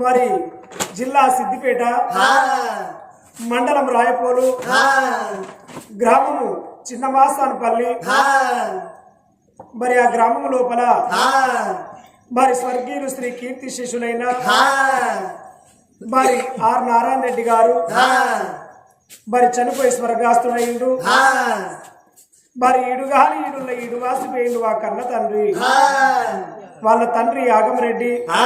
మరి జిల్లా సిద్దిపేట మండలం రాయపోలు గ్రామము చిన్న మాసానపల్లి ఆ, మరి ఆ గ్రామం లోపల మరి స్వర్గీయులు శ్రీ కీర్తి శిష్యులైన మరి ఆర్ నారాయణ రెడ్డి గారు మరి చనిపోయి స్వర్గాస్తుడైండు ఆ, మరి ఈడుగాని ఈడున్న ఈడు వాసిపోయిండు ఆ కన్న తండ్రి. ఆ, వాళ్ళ తండ్రి యాగమరెడ్డి ఆ,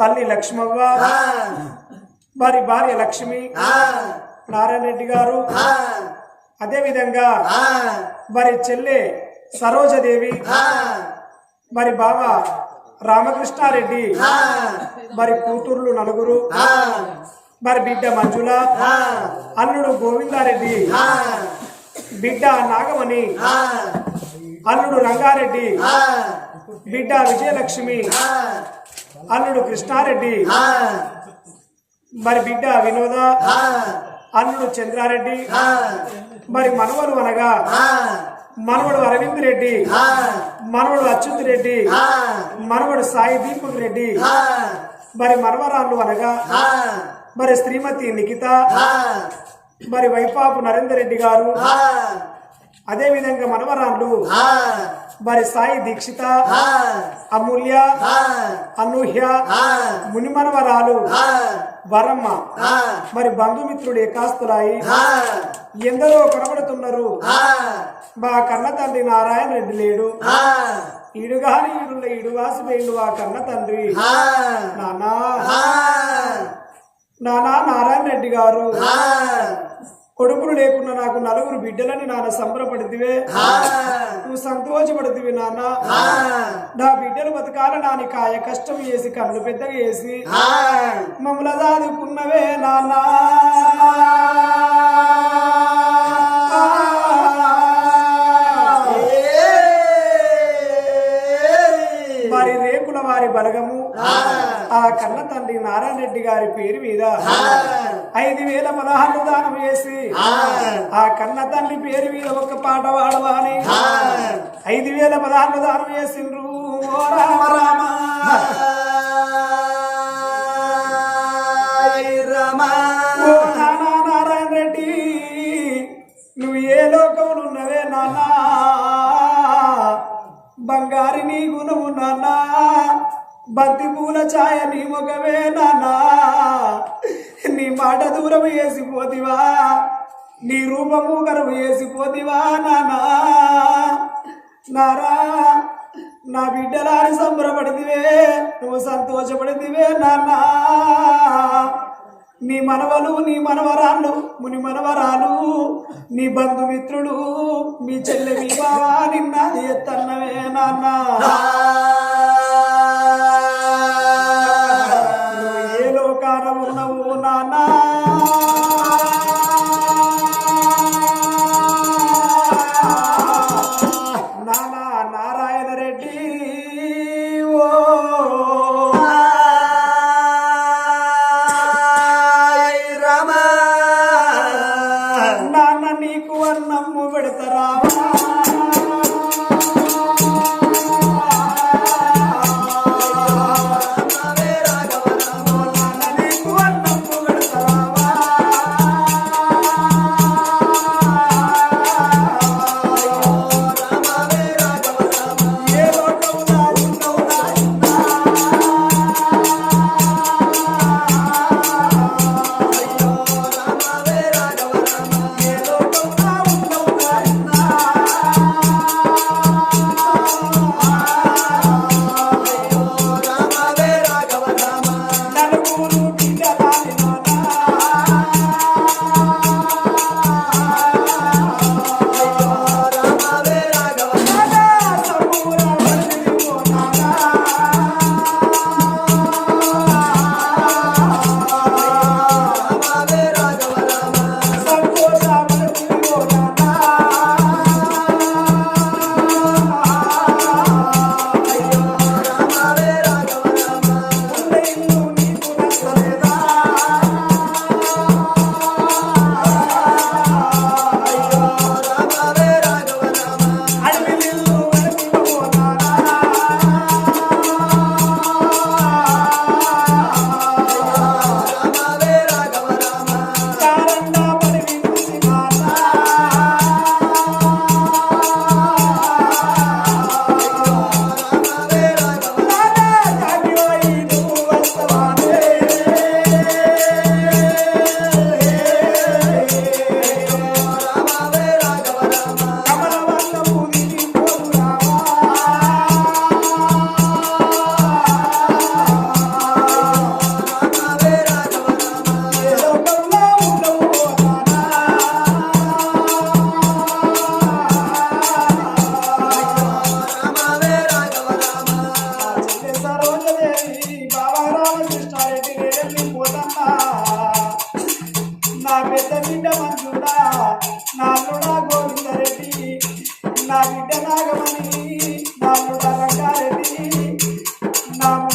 తల్లి లక్ష్మవ్వ. ఆ, మరి భార్య లక్ష్మి. ఆ, నారాయణ రెడ్డి గారు. ఆ, అదే విధంగా ఆ, మరి చెల్లె సరోజదేవి. ఆ, మరి బావ రామకృష్ణారెడ్డి. ఆ, మరి కూతుర్లు నలుగురు. ఆ, మరి బిడ్డ మంజుల. అల్లుడు గోవిందారెడ్డి. బిడ్డ నాగమణి. అల్లుడు రంగారెడ్డి. బిడ్డ విజయలక్ష్మి. అల్లుడు కృష్ణారెడ్డి. మరి బిడ్డ వినోద. ఆ, అల్లుడు చంద్రారెడ్డి. మరి మనవలు అనగా. ఆ, మనవడు అరవింద్ రెడ్డి. మనవడు అచ్యుత్ రెడ్డి. మనవడు సాయి దీపక్ రెడ్డి. మరి మనవరాళ్ళు అనగా. మరి శ్రీమతి నిఖిత. ఆ, మరి వైపాపు నరేందర్ రెడ్డి గారు. ఆ, అదే విధంగా మనవరాళ్ళు. మరి సాయి దీక్షిత. అమూల్య. ఆ, అనూహ్య. ఆ, ముని మనవరాలు. వరమ్మ. ఆ, మరి బంధుమిత్రుడు ఏకాస్తులాయి. ఎందరో కనబడుతున్నారు. ఆ, మా కన్న తండ్రి నారాయణ రెడ్డి లేడు. ఆ, ఈడుగాని ఈడున్న ఈడు వాసిపోయిండు ఆ కన్న తండ్రి. నానా. నానా నారాయణ రెడ్డి గారు. కొడుకులు లేకుండా నాకు నలుగురు బిడ్డలని నాన్న సంబరపడితివే. నువ్వు సంతోషపడితివి నాన్న. నా బిడ్డలు బతకాల నాని కాయ కష్టం చేసి కళ్ళు పెద్దగా చేసి ఆ, మమ్మల్ని దాదుకున్నవే నాన్న. మరి రేకుల వారి బలగము ఆ కన్న తండ్రి నారాయణ రెడ్డి గారి పేరు మీద ఐదు వేల పదహారు దానం చేసి ఆ కన్న తండ్రి పేరు మీద ఒక పాట పాడవాని ఐదు వేల పదహారు దానం చేసిండ్రు. ఓ రామ రామ నానా నారాయణ రెడ్డి నువ్వు ఏ లోకంలో ఉన్నవే నాన్నా? బంగారి నీ గుణము నాన్నా? బంతి పూల ఛాయ నీ ముఖమే నానా నీ మాట దూరం వేసిపోతివా నీ రూపము కరువు వేసిపోతివా నానా నారా నా బిడ్డలాని సంబరపడితివే నువ్వు సంతోషపడితివే నాన్నా. నీ మనవలు నీ మనవరాళ్ళు ముని మనవరాలు నీ బంధుమిత్రులు మీ చెల్లె మీ బావా నిన్న ఎత్తన్నవే నాన్న. ఉన్నవు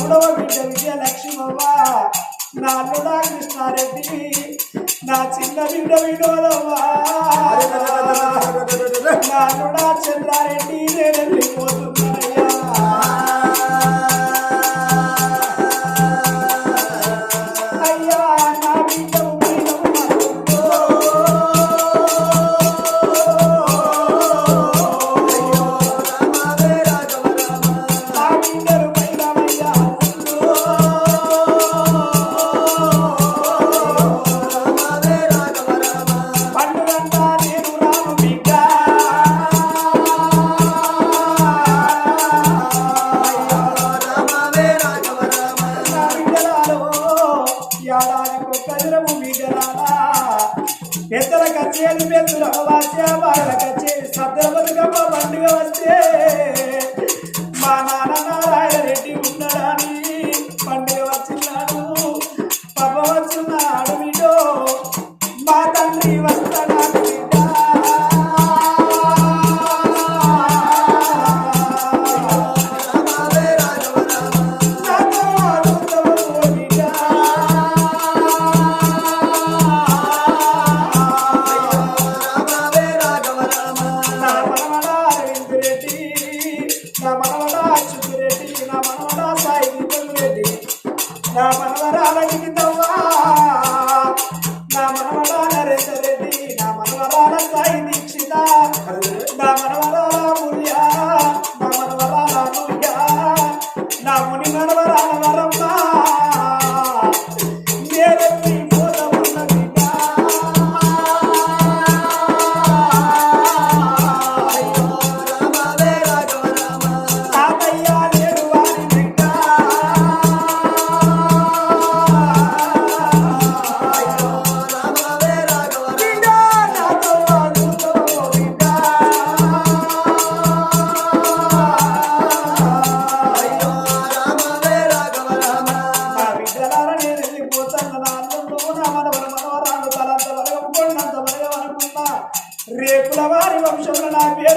మూడవ బిడ్డ విజయలక్ష్మవ్వ నా అల్లుడా కృష్ణారెడ్డి నా చిన్న బిడ్డ వినోదవ్వ నా అల్లుడా చంద్రారెడ్డి నేను వెళ్ళిపోతున్నానయ్యా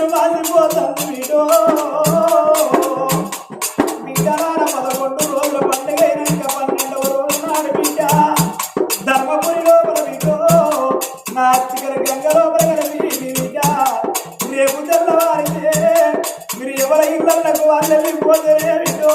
వంశంలో నా పేరు మారిపోతాను వీడో పదకొండు రోజుల పండుగ అయినాక పన్నెండవ రోజు నాడు బిడ్డ ధర్మపురి లోపల బిడ్డో నా చిగర గంగ లోపల బిడ్డ రేపు తెల్లవారితే మీరు ఎవరి ఇళ్ళకు వాళ్ళు పోతే బిడ్డో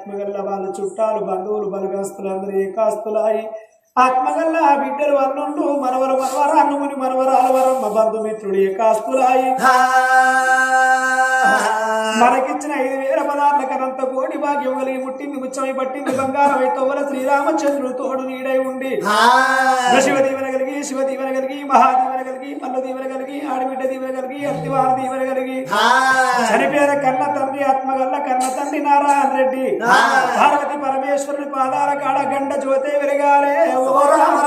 ఆత్మగల్ల వాళ్ళ చుట్టాలు బంధువులు బలగస్తులు అందరూ ఏకాస్తులాయి ఆత్మగల్ల ఆ బిడ్డలు వర్ణుండు మనవరు మనవర అన్నుముని మనవరాల వరమ్మ బంధుమిత్రుడు ఏకాస్తులాయి మనకిచ్చిన ఐదు వేల పదార్ల కనంత కోటి భాగ్యం కలిగి ముట్టింది ముచ్చమై పట్టింది బంగారం తొవ్వల శ్రీరామచంద్రుడు తోడు నీడై ఉండి. శివ దీవెన కలిగి శివ దీవెన కలిగి మహాదీవెన దీవెన కలిగి ఆడబిడ్డ దీవెన కలిగి అత్తివార కలిగి. చనిపోయిన కన్న తండ్రి ఆత్మగల్ల కన్న తండ్రి నారాయణ రెడ్డి. పార్వతి పరమేశ్వరుని పాదాల కాడ గండ జ్యోతే వెలగాలే. ఓ రామ.